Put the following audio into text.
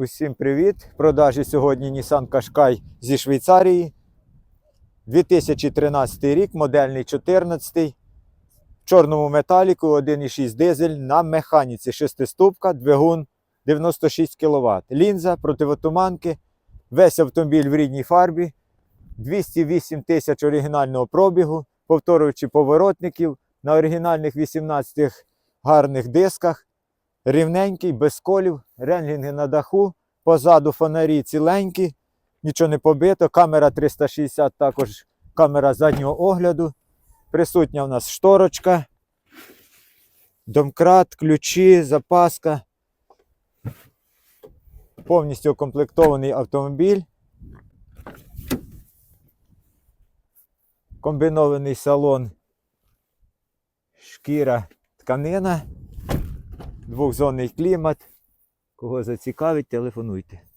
Усім привіт! В продажі сьогодні Nissan Qashqai зі Швейцарії. 2013 рік, модельний 14. В чорному металіку 1,6 дизель на механіці 6-ступка, двигун 96 кВт. Лінза, противотуманки. Весь автомобіль в рідній фарбі. 208 тисяч оригінального пробігу, повторюючи поворотників на оригінальних 18 гарних дисках. Рівненький, без колів, ренлінги на даху, позаду фонарі ціленькі, нічого не побито. Камера 360, також камера заднього огляду. Присутня у нас шторочка, домкрат, ключі, запаска. Повністю укомплектований автомобіль. Комбінований салон, шкіра, тканина, двохзонний клімат. Кого зацікавить, телефонуйте.